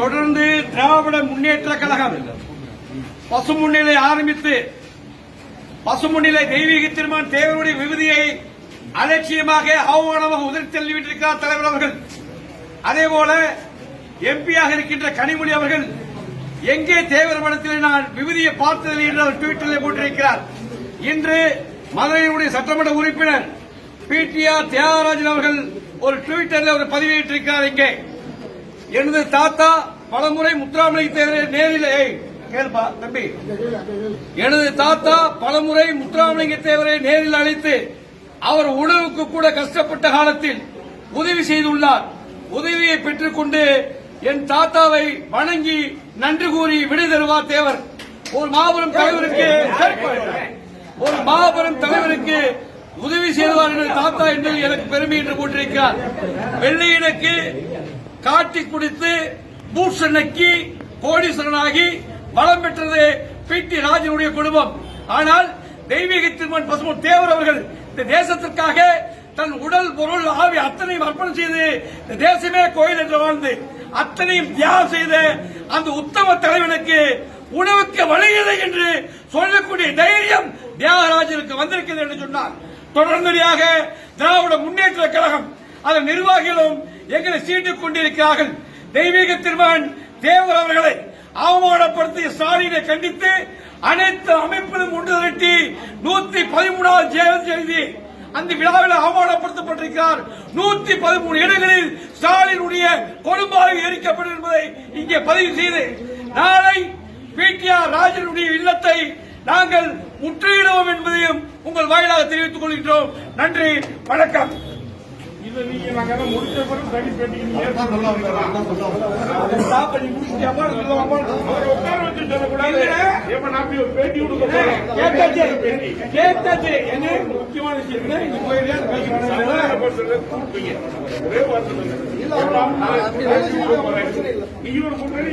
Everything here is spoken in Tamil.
தொடர்ந்து திராவிட முன்னேற்ற கழகம் பசுமுன்னிலை ஆரம்பித்து பசுமுன்னிலை தெய்வீக திருமான் தேவருடைய விகுதியை அலட்சியமாக அவமானமாக உதவி தள்ளிவிட்டிருக்கிறார் தலைவர் அவர்கள். அதேபோல எம்பியாக இருக்கின்ற கனிமொழி அவர்கள் எங்கே தேவர் படத்தில் நான் விகுதியை பார்த்ததில்லை என்று அவர் ட்விட்டரில் போட்டிருக்கிறார். இன்று மதுரையினுடைய சட்டமன்ற உறுப்பினர் பிடிஆர் தியாகராஜன் அவர்கள் ஒரு ட்விட்டரில் ஒரு பதிவேற்றிருக்கிறார் இங்கே. எனது தாத்தா பலமுறை முத்துராமலிங்க தேவரை நேரில் ஏய், தம்பி. எனது தாத்தா பலமுறை முத்துராமலிங்க தேவரை நேரில் அழைத்து அவர் உணவுக்கு கூட கஷ்டப்பட்ட காலத்தில் உதவி செய்துள்ளார். உதவியை பெற்றுக்கொண்டு என் தாத்தாவை வணங்கி நன்றி கூறி விடை தருவார் தேவர். ஒரு மாபெரும் தலைவருக்கு ஒரு மாபெரும் தலைவருக்கு உதவி செய்வார் என்று தாத்தா என்று எனக்கு பெருமை என்று போட்டிருக்கிறார். வெள்ளையினுக்கு காட்டி குடித்து பூட்ஸ் நக்கி கோடீஸ்வரனாகி வளம் பெற்றது பி டி ராஜனுடைய குடும்பம். ஆனால் தெய்வீக திருமன் பசுமன் தேவர் அவர்கள் இந்த தேசத்திற்காக தன் உடல் பொருள் ஆவி அத்தனையும் அர்ப்பணம் செய்து இந்த தேசமே கோயில் என்று வாழ்ந்து அத்தனையும் தியாகம் செய்த அந்த உத்தம தலைவனுக்கு உணவுக்கு வழியில்லை என்று சொல்லக்கூடிய தைரியம் தியாகராஜனுக்கு வந்திருக்கிறது என்று சொன்னார். தொடர்ந்தடியாக திராவிட முன்னேற்ற கழகம் அதன் நிர்வாகிகளும் எங்களை சீண்டிக் கொண்டிருக்கிறார்கள். தெய்வீக திருமகன் தேவர் அவர்களை அவமானப்படுத்திய ஸ்டாலினை கண்டித்து அனைத்து அமைப்பிலும் ஒன்று திரட்டி நூத்தி பதிமூணாவது ஜெயந்தி எழுதி அந்த விழாவில் அவமானப்படுத்தப்பட்டிருக்கிறார். நூத்தி பதிமூணு இடங்களில் ஸ்டாலினுடைய கொடும்பாக எரிக்கப்படும் என்பதை இங்கே பதிவு செய்து நாளை பிடிஆர் ராஜனுடைய இல்லத்தை நாங்கள் முற்றுகிடுவோம் என்பதையும் உங்கள் வாயிலாக தெரிவித்துக் கொள்கின்றோம். நன்றி வணக்கம். நீங்க நாங்க முடிச்ச பிறகு தனி ஏற்பாடு ஸ்டாப் பண்ணி? அவரை உட்கார வச்சு சொல்லக்கூடாது. ஏப்ப நான் போய் ஒரு பேட்டி கொடுக்க போறேன். கேட்டாச்சு. பேட்டி கேட்டாச்சு. என்ன முக்கியமான விஷயம்? இது. ஒரே வார்த்தை பேட்டி ஒரு கூட்டணி